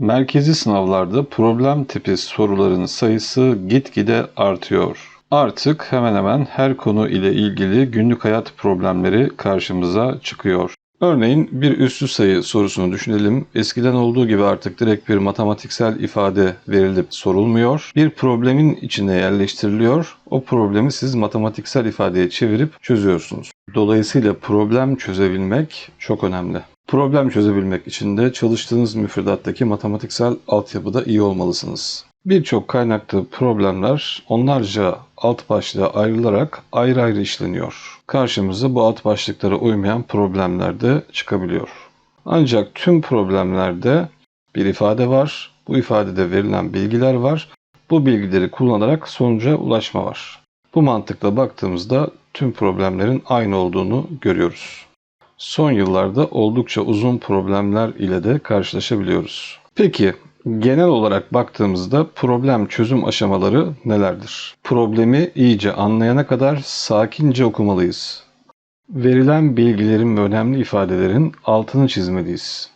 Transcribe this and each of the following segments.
Merkezi sınavlarda problem tipi soruların sayısı gitgide artıyor. Artık hemen hemen her konu ile ilgili günlük hayat problemleri karşımıza çıkıyor. Örneğin bir üslü sayı sorusunu düşünelim. Eskiden olduğu gibi artık direkt bir matematiksel ifade verilip sorulmuyor. Bir problemin içine yerleştiriliyor. O problemi siz matematiksel ifadeye çevirip çözüyorsunuz. Dolayısıyla problem çözebilmek çok önemli. Problem çözebilmek için de çalıştığınız müfredattaki matematiksel altyapıda iyi olmalısınız. Birçok kaynaklı problemler onlarca alt başlığa ayrılarak ayrı ayrı işleniyor. Karşımıza bu alt başlıklara uymayan problemler de çıkabiliyor. Ancak tüm problemlerde bir ifade var. Bu ifadede verilen bilgiler var. Bu bilgileri kullanarak sonuca ulaşma var. Bu mantıkla baktığımızda tüm problemlerin aynı olduğunu görüyoruz. Son yıllarda oldukça uzun problemler ile de karşılaşabiliyoruz. Peki genel olarak baktığımızda problem çözüm aşamaları nelerdir? Problemi iyice anlayana kadar sakince okumalıyız. Verilen bilgilerin ve önemli ifadelerin altını çizmeliyiz.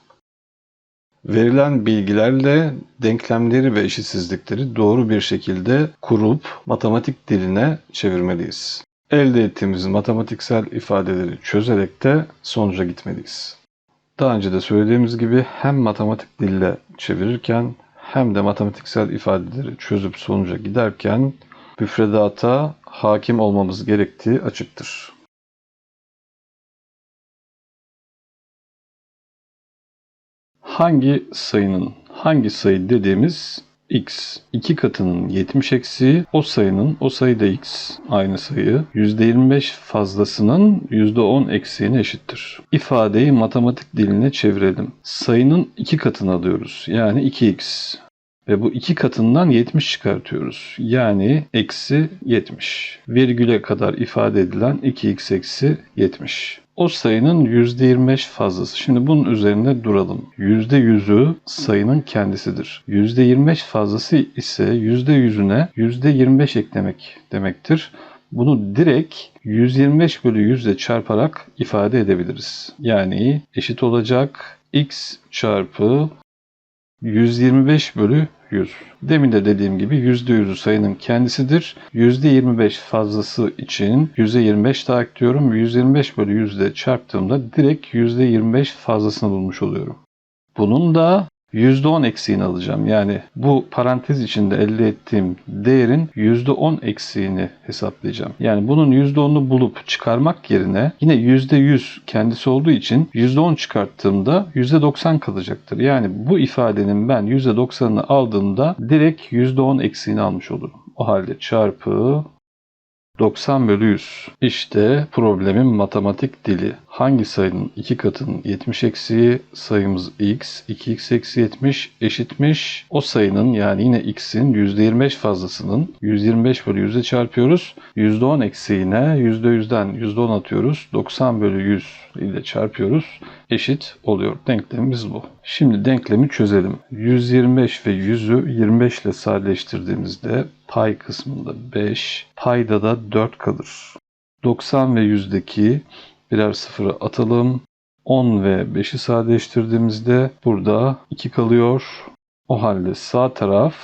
Verilen bilgilerle denklemleri ve eşitsizlikleri doğru bir şekilde kurup matematik diline çevirmeliyiz. Elde ettiğimiz matematiksel ifadeleri çözerek de sonuca gitmeliyiz. Daha önce de söylediğimiz gibi hem matematik dille çevirirken hem de matematiksel ifadeleri çözüp sonuca giderken müfredata hakim olmamız gerektiği açıktır. Hangi sayının hangi sayı dediğimiz x. 2 katının 70 eksiği o sayının o sayıda x aynı sayı %25 fazlasının %10 eksiğine eşittir. İfadeyi matematik diline çevirelim. Sayının 2 katını alıyoruz. Yani 2x. Ve bu iki katından 70 çıkartıyoruz. Yani eksi 70. Virgüle kadar ifade edilen 2x eksi 70. O sayının %25 fazlası. Şimdi bunun üzerinde duralım. %100'ü sayının kendisidir. %25 fazlası ise %100'üne %25 eklemek demektir. Bunu direkt 125 bölü 100 ile çarparak ifade edebiliriz. Yani eşit olacak x çarpı 125 bölü 100. Demin de dediğim gibi %100'ü sayının kendisidir. %25 fazlası için %25 daha ekliyorum. 125 bölü 100 ile çarptığımda direkt %25 fazlasını bulmuş oluyorum. Bunun da %10 eksiğini alacağım. Yani bu parantez içinde elde ettiğim değerin %10 eksiğini hesaplayacağım. Yani bunun %10'unu bulup çıkarmak yerine yine %100 kendisi olduğu için %10 çıkarttığımda %90 kalacaktır. Yani bu ifadenin ben %90'ını aldığımda direkt %10 eksiğini almış olurum. O halde çarpı 90 bölü 100. İşte problemin matematik dili. Hangi sayının iki katının 70 eksiği sayımız x, 2x eksi 70 eşitmiş. O sayının yani yine x'in %25 fazlasının 125 bölü 100'e çarpıyoruz. %10 eksiğine %100'den %10 atıyoruz. 90 bölü 100 ile çarpıyoruz. Eşit oluyor. Denklemimiz bu. Şimdi denklemi çözelim. 125 ve 100'ü 25 ile sadeleştirdiğimizde pay kısmında 5, payda da 4 kalır. 90 ve 100'deki birer sıfırı atalım. 10 ve 5'i sadeleştirdiğimizde burada 2 kalıyor. O halde sağ taraf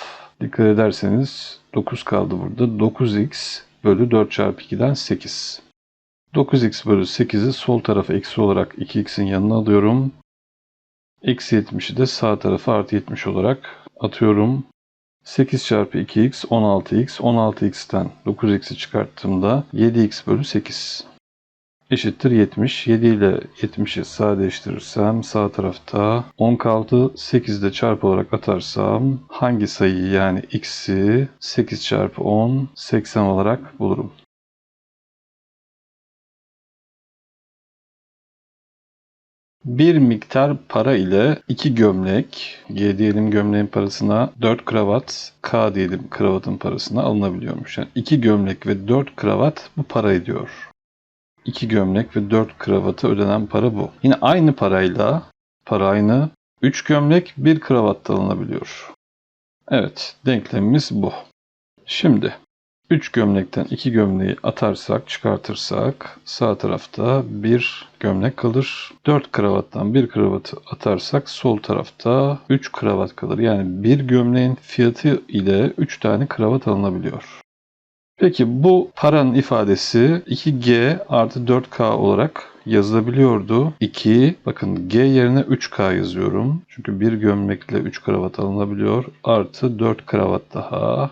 dikkat ederseniz 9 kaldı burada. 9x bölü 4 çarpı 2'den 8. 9x bölü 8'i sol tarafa eksi olarak 2x'in yanına alıyorum. Eksi 70'i de sağ tarafa artı 70 olarak atıyorum. 8 çarpı 2x 16x. 16x'ten 9x'i çıkarttığımda 7x bölü 8 eşittir 70. 7 ile 70'i sadeleştirirsem sağ tarafta 10 kaldı. 8 de çarpı olarak atarsam hangi sayıyı yani x'i 8 çarpı 10 80 olarak bulurum. Bir miktar para ile iki gömlek, G diyelim gömleğin parasına 4 kravat, K diyelim kravatın parasına alınabiliyormuş. Yani iki gömlek ve 4 kravat bu para ediyor. 2 gömlek ve 4 kravatı ödenen para bu. Yine aynı parayla, para aynı, 3 gömlek, 1 kravat da alınabiliyor. Evet, denklemimiz bu. Şimdi 3 gömlekten 2 gömleği atarsak, çıkartırsak sağ tarafta bir gömlek kalır. 4 kravattan bir kravatı atarsak sol tarafta 3 kravat kalır. Yani bir gömleğin fiyatı ile 3 tane kravat alınabiliyor. Peki bu paranın ifadesi 2G artı 4K olarak yazılabiliyordu. 2, bakın G yerine 3K yazıyorum. Çünkü bir gömlekle 3 kravat alınabiliyor. Artı 4 kravat daha.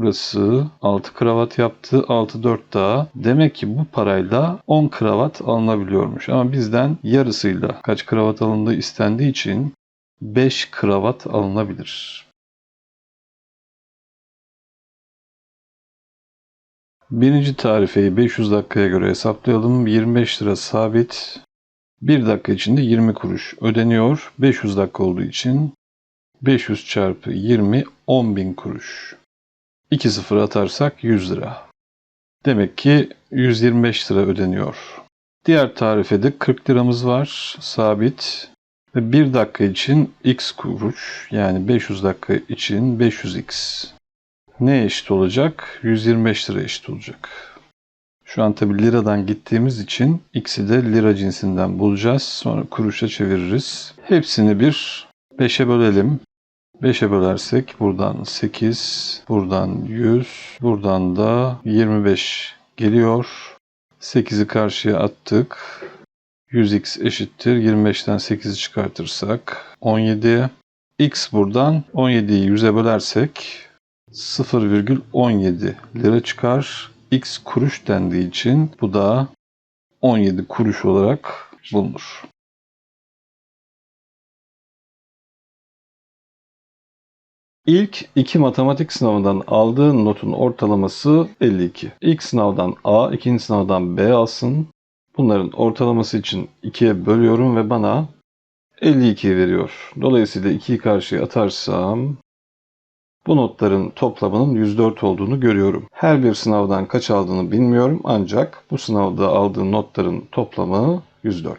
Burası 6 kravat yaptı. 6 4 daha. Demek ki bu parayla 10 kravat alınabiliyormuş. Ama bizden yarısıyla kaç kravat alındığı istendiği için 5 kravat alınabilir. Birinci tarifeyi 500 dakikaya göre hesaplayalım. 25 lira sabit. 1 dakika içinde 20 kuruş ödeniyor. 500 dakika olduğu için 500 çarpı 20 10.000 kuruş. 2 sıfır atarsak 100 lira. Demek ki 125 lira ödeniyor. Diğer tarifede 40 liramız var sabit. Ve 1 dakika için x kuruş yani 500 dakika için 500x. Ne eşit olacak? 125 lira eşit olacak. Şu an tabi liradan gittiğimiz için x'i de lira cinsinden bulacağız. Sonra kuruşa çeviririz. Hepsini bir 5'e bölelim. 5'e bölersek buradan 8, buradan 100, buradan da 25 geliyor. 8'i karşıya attık. 100x eşittir. 25'ten 8'i çıkartırsak 17. x buradan 17'yi 100'e bölersek 0,17 lira çıkar. X kuruş dendiği için bu da 17 kuruş olarak bulunur. İlk iki matematik sınavından aldığı notun ortalaması 52. İlk sınavdan A, ikinci sınavdan B alsın. Bunların ortalaması için 2'ye bölüyorum ve bana 52 veriyor. Dolayısıyla 2'yi karşıya atarsam bu notların toplamının 104 olduğunu görüyorum. Her bir sınavdan kaç aldığını bilmiyorum ancak bu sınavda aldığı notların toplamı 104.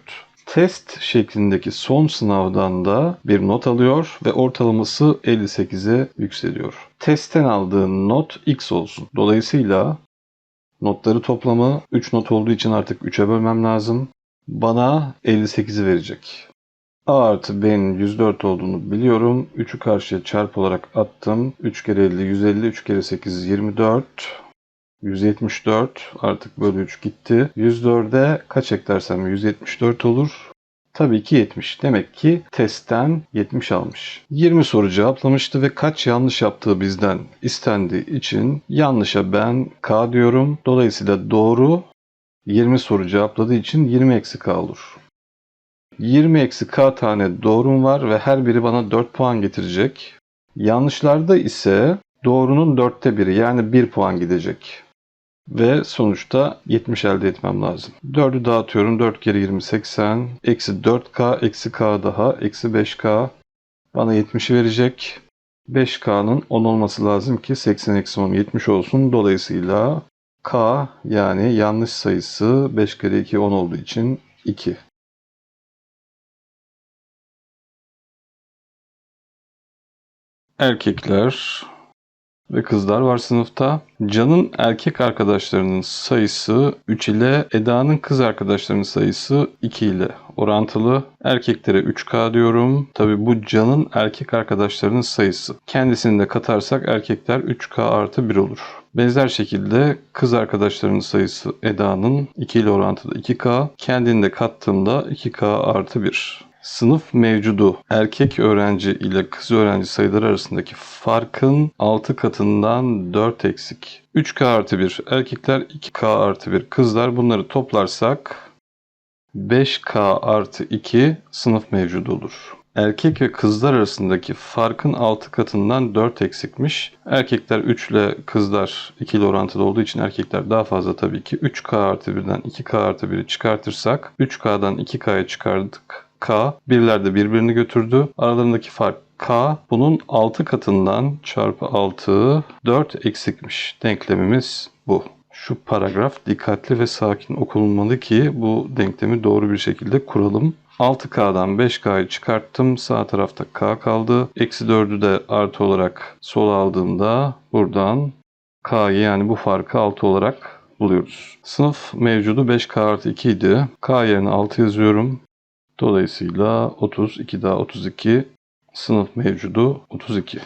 Test şeklindeki son sınavdan da bir not alıyor ve ortalaması 58'e yükseliyor. Testten aldığı not x olsun. Dolayısıyla notları toplamı 3 not olduğu için artık 3'e bölmem lazım. Bana 58'i verecek. A artı B'nin 104 olduğunu biliyorum. 3'ü karşıya çarp olarak attım. 3 kere 50 150, 3 kere 8 24. 174 artık bölü 3 gitti. 104'e kaç eklersem 174 olur. Tabii ki 70. Demek ki testten 70 almış. 20 soru cevaplamıştı ve kaç yanlış yaptığı bizden istendiği için yanlışa ben K diyorum. Dolayısıyla doğru 20 soru cevapladığı için 20 eksi K olur. 20 eksi k tane doğrum var ve her biri bana 4 puan getirecek. Yanlışlarda ise doğrunun dörtte biri yani 1 puan gidecek. Ve sonuçta 70 elde etmem lazım. 4'ü dağıtıyorum. 4 kere 20 80. Eksi 4k eksi k daha. Eksi 5k. Bana 70'i verecek. 5k'nın 10 olması lazım ki 80 eksi 10 70 olsun. Dolayısıyla k yani yanlış sayısı 5 kere 2 10 olduğu için 2. erkekler ve kızlar var sınıfta. Can'ın erkek arkadaşlarının sayısı 3 ile Eda'nın kız arkadaşlarının sayısı 2 ile orantılı. Erkeklere 3K diyorum. Tabi bu Can'ın erkek arkadaşlarının sayısı. Kendisini de katarsak erkekler 3K artı 1 olur. Benzer şekilde kız arkadaşlarının sayısı Eda'nın 2 ile orantılı 2K. Kendini de kattığımda 2K artı 1. Sınıf mevcudu erkek öğrenci ile kız öğrenci sayıları arasındaki farkın 6 katından 4 eksik. 3K artı 1 erkekler 2K artı 1 kızlar bunları toplarsak 5K artı 2 sınıf mevcudu olur. Erkek ve kızlar arasındaki farkın 6 katından 4 eksikmiş. Erkekler 3 ile kızlar 2 ile orantılı olduğu için erkekler daha fazla tabii ki. 3K artı 1'den 2K artı 1'i çıkartırsak 3K'dan 2K'ya çıkardık. K birler de birbirini götürdü. Aralarındaki fark K bunun 6 katından çarpı 6 4 eksikmiş. Denklemimiz bu. Şu paragraf dikkatli ve sakin okunmalı ki bu denklemi doğru bir şekilde kuralım. 6K'dan 5K'yı çıkarttım. Sağ tarafta K kaldı. Eksi 4'ü de artı olarak sola aldığımda buradan K'yı yani bu farkı 6 olarak buluyoruz. Sınıf mevcudu 5K artı 2 idi. K yerine 6 yazıyorum. Dolayısıyla 30, 2 daha 32. Sınıf mevcudu 32.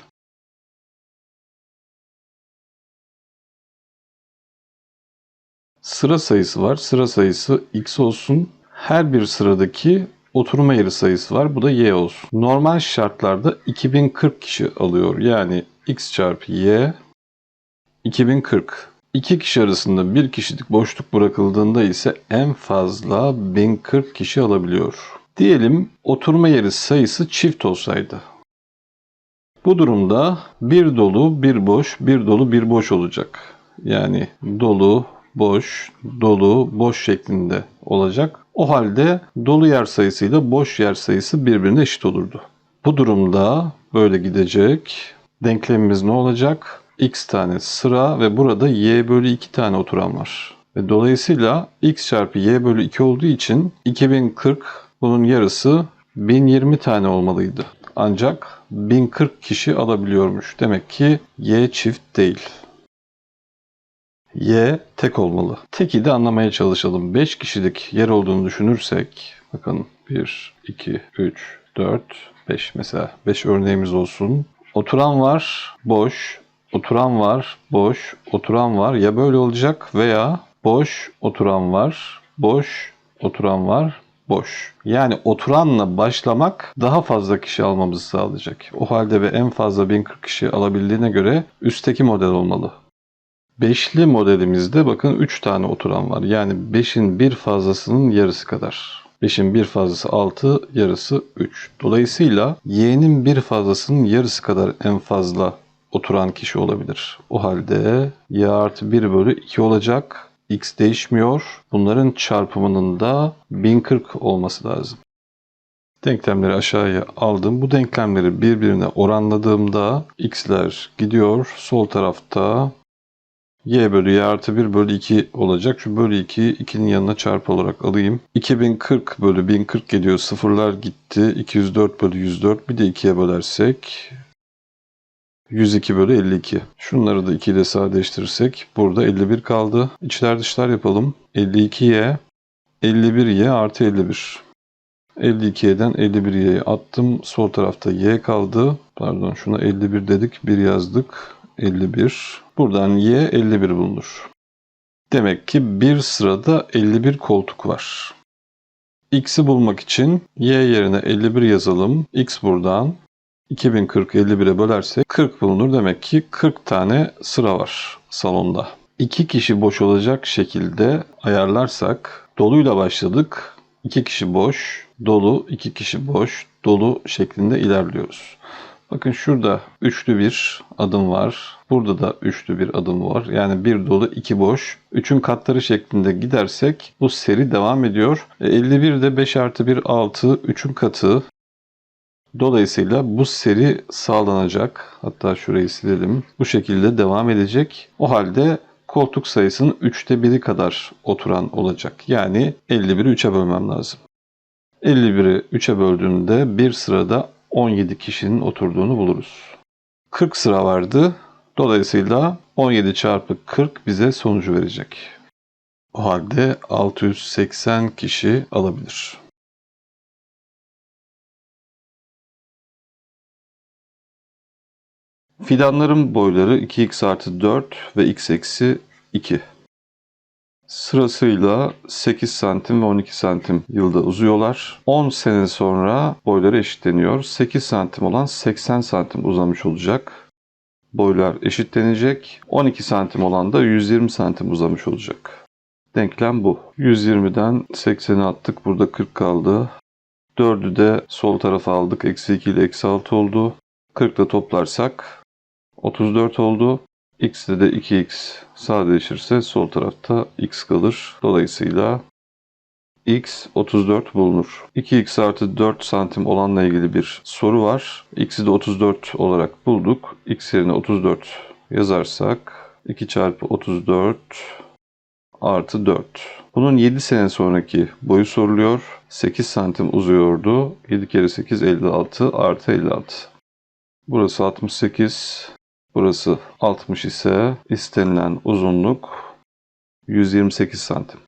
Sıra sayısı var. Sıra sayısı x olsun. Her bir sıradaki oturma yeri sayısı var. Bu da y olsun. Normal şartlarda 2040 kişi alıyor. Yani x çarpı y 2040. İki kişi arasında bir kişilik boşluk bırakıldığında ise en fazla 1040 kişi alabiliyor. Diyelim oturma yeri sayısı çift olsaydı. Bu durumda bir dolu, bir boş, bir dolu, bir boş olacak. Yani dolu, boş, dolu, boş şeklinde olacak. O halde dolu yer sayısıyla boş yer sayısı birbirine eşit olurdu. Bu durumda böyle gidecek. Denklemimiz ne olacak? x tane sıra ve burada y bölü 2 tane oturan var. Ve dolayısıyla x çarpı y bölü 2 olduğu için 2040 bunun yarısı 1020 tane olmalıydı. Ancak 1040 kişi alabiliyormuş. Demek ki y çift değil. Y tek olmalı. Teki de anlamaya çalışalım. 5 kişilik yer olduğunu düşünürsek, bakın 1, 2, 3, 4, 5 mesela 5 örneğimiz olsun. Oturan var, boş. Oturan var, boş. Oturan var. Ya böyle olacak veya boş, oturan var, boş, oturan var, boş. Yani oturanla başlamak daha fazla kişi almamızı sağlayacak. O halde ve en fazla 1040 kişi alabildiğine göre üstteki model olmalı. Beşli modelimizde bakın 3 tane oturan var. Yani 5'in bir fazlasının yarısı kadar. 5'in bir fazlası 6, yarısı 3. Dolayısıyla y'nin bir fazlasının yarısı kadar en fazla oturan kişi olabilir. O halde y artı 1 bölü 2 olacak. X değişmiyor. Bunların çarpımının da 1040 olması lazım. Denklemleri aşağıya aldım. Bu denklemleri birbirine oranladığımda x'ler gidiyor. Sol tarafta y bölü y artı 1 bölü 2 olacak. Şu bölü 2'yi 2'nin yanına çarpı olarak alayım. 2040 bölü 1040 geliyor. Sıfırlar gitti. 204 bölü 104. Bir de 2'ye bölersek 102 bölü 52. Şunları da 2 ile sadeleştirirsek burada 51 kaldı. İçler dışlar yapalım. 52y 51y artı 51. 52y'den 51y'yi attım. Sol tarafta y kaldı. Pardon şuna 51 dedik. 1 yazdık. 51. Buradan y 51 bulunur. Demek ki bir sırada 51 koltuk var. X'i bulmak için y yerine 51 yazalım. X buradan 2040 51'e bölersek 40 bulunur. Demek ki 40 tane sıra var salonda. 2 kişi boş olacak şekilde ayarlarsak doluyla başladık. 2 kişi boş, dolu, 2 kişi boş, dolu şeklinde ilerliyoruz. Bakın şurada üçlü bir adım var. Burada da üçlü bir adım var. Yani bir dolu, iki boş. Üçün katları şeklinde gidersek bu seri devam ediyor. E, 51 de 5 artı 1 6. Üçün katı. Dolayısıyla bu seri sağlanacak. Hatta şurayı silelim. Bu şekilde devam edecek. O halde koltuk sayısının üçte biri kadar oturan olacak. Yani 51'i 3'e bölmem lazım. 51'i 3'e böldüğümde bir sırada 17 kişinin oturduğunu buluruz. 40 sıra vardı. Dolayısıyla 17 çarpı 40 bize sonucu verecek. O halde 680 kişi alabilir. Fidanların boyları 2x artı 4 ve x eksi 2. Sırasıyla 8 santim ve 12 santim yılda uzuyorlar. 10 sene sonra boyları eşitleniyor. 8 santim olan 80 santim uzamış olacak. Boylar eşitlenecek. 12 santim olan da 120 santim uzamış olacak. Denklem bu. 120'den 80'i attık. Burada 40 kaldı. 4'ü de sol tarafa aldık. Eksi 2 ile eksi 6 oldu. 40 ile toplarsak 34 oldu. X'de de 2x sadeleşirse sol tarafta x kalır. Dolayısıyla x 34 bulunur. 2x artı 4 santim olanla ilgili bir soru var. x'i de 34 olarak bulduk. x yerine 34 yazarsak 2 çarpı 34 artı 4. Bunun 7 sene sonraki boyu soruluyor. 8 santim uzuyordu. 7 kere 8 56 artı 56. Burası 68. Burası 60 ise istenilen uzunluk 128 santim.